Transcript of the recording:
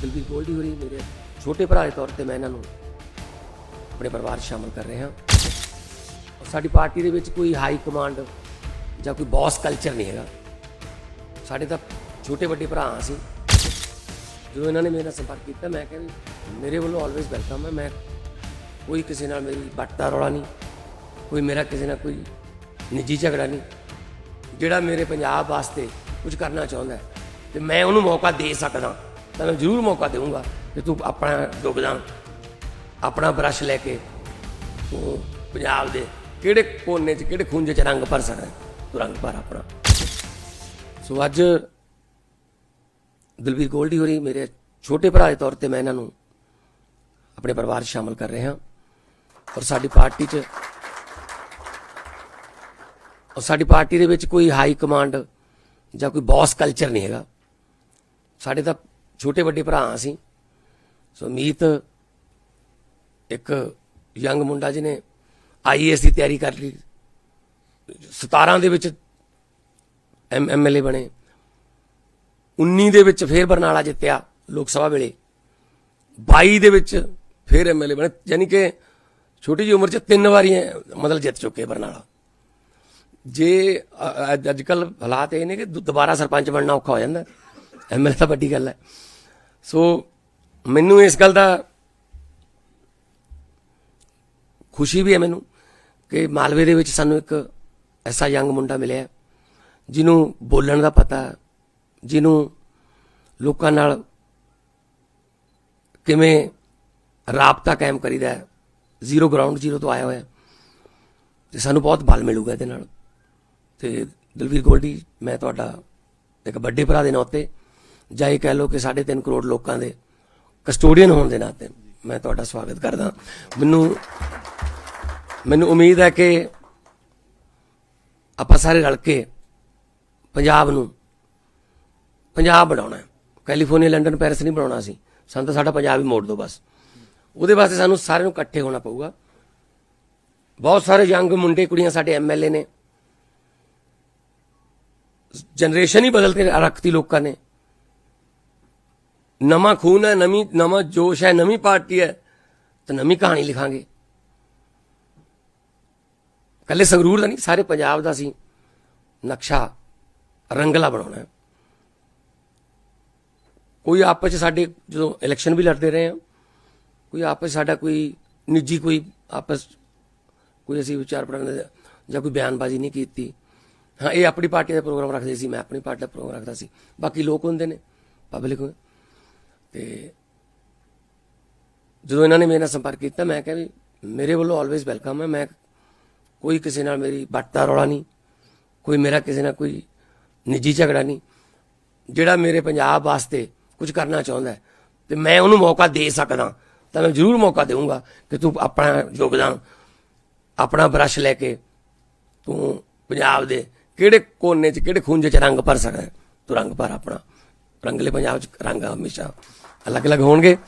ਦਿਲਬੀਰ ਗੋਲਡੀ ਹੋਰੀ ਮੇਰੇ। ਛੋਟੇ ਭਰਾ ਦੇ ਤੌਰ ਤੇ ਮੈਂ ਇਹਨਾਂ ਨੂੰ ਆਪਣੇ ਪਰਿਵਾਰ 'ਚ ਸ਼ਾਮਲ ਕਰ ਰਿਹਾ। ਔਰ ਸਾਡੀ ਪਾਰਟੀ ਦੇ ਵਿੱਚ ਕੋਈ ਹਾਈ ਕਮਾਂਡ ਜਾਂ ਕੋਈ ਬੌਸ ਕਲਚਰ ਨਹੀਂ ਹੈਗਾ। ਸਾਡੇ ਤਾਂ ਛੋਟੇ ਵੱਡੇ ਭਰਾ ਸੀ ਜਦੋਂ ਇਹਨਾਂ ਨੇ ਮੇਰੇ ਨਾਲ ਸੰਪਰਕ ਕੀਤਾ, ਮੈਂ ਕਿਹਾ ਵੀ ਮੇਰੇ ਵੱਲੋਂ ਆਲਵੇਜ਼ ਵੈਲਕਮ ਹੈ। ਮੈਂ ਕੋਈ ਕਿਸੇ ਨਾਲ ਮੇਰੀ ਵੱਟ ਰੌਲਾ ਨਹੀਂ। ਕੋਈ ਮੇਰਾ ਕਿਸੇ ਨਾਲ ਕੋਈ ਨਿੱਜੀ ਝਗੜਾ ਨਹੀਂ। ਜਿਹੜਾ ਮੇਰੇ ਪੰਜਾਬ ਵਾਸਤੇ ਕੁਝ ਕਰਨਾ ਚਾਹੁੰਦਾ ਹੈ, ਤੇ ਮੈਂ ਉਹਨੂੰ ਮੌਕਾ ਦੇ ਸਕਦਾ। ਮੈਂ ਜ਼ਰੂਰ ਮੌਕਾ ਦੇਵਾਂਗਾ ਕਿ ਤੂੰ ਆਪਣਾ ਯੋਗਦਾਨ ਆਪਣਾ ਬਰਸ਼ ਲੈ ਕੇ ਤੂੰ ਪੰਜਾਬ ਦੇ ਕਿਹੜੇ ਕੋਨੇ 'ਚ, ਕਿਹੜੇ ਖੂੰਜੇ 'ਚ ਰੰਗ ਭਰ ਸਕਦਾ ਤੂੰ ਰੰਗ ਭਰ ਆਪਣਾ। ਸੋ ਅੱਜ ਦਲਵੀਰ ਗੋਲਡੀ ਹੋਰੀ ਮੇਰੇ ਛੋਟੇ ਭਰਾ ਦੇ ਤੌਰ ਤੇ ਮੈਂ ਇਹਨਾਂ ਨੂੰ ਆਪਣੇ ਪਰਿਵਾਰ 'ਚ ਸ਼ਾਮਲ ਕਰ ਰਿਹਾ ਔਰ ਸਾਡੀ ਪਾਰਟੀ 'ਚ ਔਰ ਸਾਡੀ ਪਾਰਟੀ ਦੇ ਵਿੱਚ ਕੋਈ ਹਾਈ ਕਮਾਂਡ ਜਾਂ ਕੋਈ ਬੌਸ ਕਲਚਰ ਨਹੀਂ ਹੈਗਾ। ਸਾਡੇ ਤਾਂ ਛੋਟੇ ਵੱਡੇ ਭਰਾ ਹਾਂ ਅਸੀਂ ਸੋ ਮੀਤ ਇੱਕ ਯੰਗ ਮੁੰਡਾ ਜਿਹਨੇ ਆਈਏਐਸ ਦੀ ਤਿਆਰੀ ਕਰ ਲਈ। 17 ਦੇ ਵਿੱਚ ਐਮ ਐਮਐਲਏ ਬਣੇ। 19 ਦੇ ਵਿੱਚ ਫੇਰ ਬਰਨਾਲਾ ਜਿੱਤਿਆ ਲੋਕ ਸਭਾ ਵੇਲੇ। 22 ਦੇ ਵਿੱਚ ਫੇਰ ਐਮਐਲਏ ਬਣੇ। ਯਾਨੀ ਕਿ ਛੋਟੀ ਜਿਹੀ ਉਮਰ 'ਚ ਤਿੰਨ ਵਾਰੀ ਮਤਲਬ ਜਿੱਤ ਚੁੱਕੇ ਬਰਨਾਲਾ। ਜੇ ਅੱਜ ਕੱਲ ਹਾਲਾਤ ਇਹ ਨੇ ਕਿ ਦੁ- ਦੁਬਾਰਾ ਸਰਪੰਚ ਬਣਨਾ ਔਖਾ ਹੋ ਜਾਂਦਾ। ਐਮਐਲਏ ਤਾਂ ਵੱਡੀ ਗੱਲ ਹੈ ਸੋ ਮੈਨੂੰ ਇਸ ਗੱਲ ਦਾ ਖੁਸ਼ੀ ਵੀ ਹੈ ਮੈਨੂੰ ਕਿ ਮਾਲਵੇ ਦੇ ਵਿੱਚ ਸਾਨੂੰ ਇੱਕ ਐਸਾ ਯੰਗ ਮੁੰਡਾ ਮਿਲਿਆ ਜਿਹਨੂੰ ਬੋਲਣ ਦਾ ਪਤਾ ਜਿਹਨੂੰ ਲੋਕਾਂ ਨਾਲ ਕਿਵੇਂ ਰਾਬਤਾ ਕਾਇਮ ਕਰੀਦਾ ਹੈ, ਜ਼ੀਰੋ ਗਰਾਊਂਡ ਜ਼ੀਰੋ ਤੋਂ ਆਇਆ ਹੋਇਆ ਤੇ ਸਾਨੂੰ ਬਹੁਤ ਬਲ ਮਿਲੂਗਾ ਇਹਦੇ ਨਾਲ। ਤੇ ਦਲਵੀਰ ਗੋਲਡੀ, ਮੈਂ ਤੁਹਾਡਾ ਇੱਕ ਵੱਡੇ ਭਰਾ ਦੇ ਨਾਤੇ ਜਾਂ ਇਹ ਕਹਿ ਲਓ ਕਿ 3.5 ਕਰੋੜ ਲੋਕਾਂ ਦੇ ਕਸਟੋਡੀਅਨ ਹੋਣ ਦੇ ਨਾਤੇ ਮੈਂ ਤੁਹਾਡਾ ਸਵਾਗਤ ਕਰਦਾ। ਮੈਨੂੰ ਮੈਨੂੰ ਉਮੀਦ ਹੈ ਕਿ ਆਪਾਂ ਸਾਰੇ ਰਲ ਕੇ ਪੰਜਾਬ ਨੂੰ ਪੰਜਾਬ ਬਣਾਉਣਾ ਹੈ। ਕੈਲੀਫੋਰਨੀਆ, ਲੰਡਨ, ਪੈਰਿਸ ਨਹੀਂ ਬਣਾਉਣਾ ਸੀ। ਸਾਨੂੰ ਤਾਂ ਸਾਡਾ ਪੰਜਾਬ ਹੀ ਮੋੜ ਦਿਓ ਬਸ। ਉਹਦੇ ਵਾਸਤੇ ਸਾਨੂੰ ਸਾਰਿਆਂ ਨੂੰ ਇਕੱਠੇ ਹੋਣਾ ਪਊਗਾ। ਬਹੁਤ ਸਾਰੇ ਯੰਗ ਮੁੰਡੇ, ਕੁੜੀਆਂ ਸਾਡੇ ਐਮਐਲਏ ਨੇ। ਜਨਰੇਸ਼ਨ ਹੀ ਬਦਲ ਕੇ ਰੱਖਤੀ ਲੋਕਾਂ ਨੇ। ਨਵਾਂ ਖੂਨ ਹੈ, ਨਵੀਂ, ਨਵਾਂ ਜੋਸ਼ ਹੈ, ਨਵੀਂ ਪਾਰਟੀ ਹੈ, ਤਾਂ ਨਵੀਂ ਕਹਾਣੀ ਲਿਖਾਂਗੇ। ਕੱਲੇ ਸੰਗਰੂਰ ਦਾ ਨਹੀਂ, ਸਾਰੇ ਪੰਜਾਬ ਦਾ ਸੀ। ਨਕਸ਼ਾ ਰੰਗਲਾ ਬਣਾਉਣਾ ਹੈ। ਕੋਈ ਆਪਸ ਚ ਸਾਡੇ, ਜਦੋਂ ਇਲੈਕਸ਼ਨ ਵੀ ਲੜਦੇ ਰਹੇ ਆ ਕੋਈ ਆਪਸ 'ਚ ਸਾਡਾ ਕੋਈ ਨਿੱਜੀ ਕੋਈ ਆਪਸ, ਕੋਈ ਅਸੀਂ ਵਿਚਾਰ ਪ੍ਰਗਟ ਜਾਂ ਕੋਈ ਬਿਆਨਬਾਜ਼ੀ ਨਹੀਂ ਕੀਤੀ। ਹਾਂ, ਇਹ ਆਪਣੀ ਪਾਰਟੀ ਦਾ ਪ੍ਰੋਗਰਾਮ ਰੱਖਦੇ ਸੀ, ਮੈਂ ਆਪਣੀ ਪਾਰਟੀ ਦਾ ਪ੍ਰੋਗਰਾਮ ਰੱਖਦਾ ਸੀ। ਬਾਕੀ ਲੋਕ ਹੁੰਦੇ ਨੇ, ਪਬਲਿਕ ਤੇ ਜਦੋਂ ਇਹਨਾਂ ਨੇ ਮੇਰੇ ਨਾਲ ਸੰਪਰਕ ਕੀਤਾ, ਮੈਂ ਕਿਹਾ ਵੀ ਮੇਰੇ ਵੱਲੋਂ ਆਲਵੇਜ਼ ਵੈਲਕਮ ਹੈ। ਮੈਂ ਕੋਈ ਕਿਸੇ ਨਾਲ ਮੇਰੀ ਵੱਟ ਰੌਲਾ ਨਹੀਂ, ਕੋਈ ਮੇਰਾ ਕਿਸੇ ਨਾਲ ਕੋਈ ਨਿੱਜੀ ਝਗੜਾ ਨਹੀਂ। ਜਿਹੜਾ ਮੇਰੇ ਪੰਜਾਬ ਵਾਸਤੇ ਕੁਝ ਕਰਨਾ ਚਾਹੁੰਦਾ ਹੈ, ਤੇ ਮੈਂ ਉਹਨੂੰ ਮੌਕਾ ਦੇ ਸਕਦਾ, ਤਾਂ ਮੈਂ ਜ਼ਰੂਰ ਮੌਕਾ ਦੇਵਾਂਗਾ ਕਿ ਤੂੰ ਆਪਣਾ ਯੋਗਦਾਨ, ਆਪਣਾ ਬਰਸ਼ ਲੈ ਕੇ ਤੂੰ ਪੰਜਾਬ ਦੇ ਕਿਹੜੇ ਕੋਨੇ 'ਚ, ਕਿਹੜੇ ਖੂੰਜੇ 'ਚ ਰੰਗ ਭਰ ਸਕਦਾ ਤੂੰ ਰੰਗ ਭਰ ਆਪਣਾ। ਰੰਗਲੇ ਪੰਜਾਬ 'ਚ ਰੰਗ ਹਮੇਸ਼ਾ ਅਲੱਗ-ਅਲੱਗ ਹੋਣਗੇ।